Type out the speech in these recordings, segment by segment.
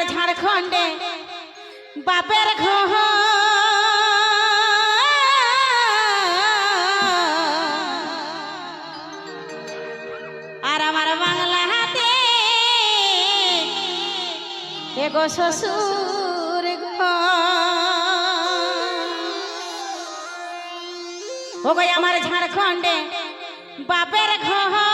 আমার ঝাড়খণ্ডে, বাপের ঘর। আর আমার বাংলা হাতে এগো শ্বশুর ঘর। আমার ঝাড়খণ্ডে বাপের ঘর।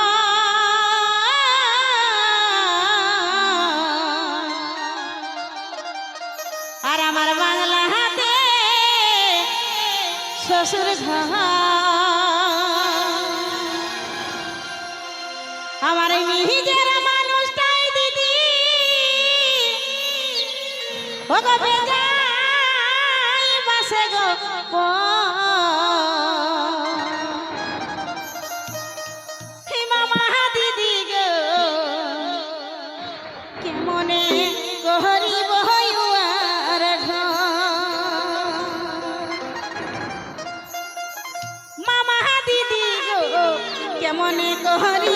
আমার নিজের মানুষটাই দিদি। ও গো বেজাই বাসে গো। honey.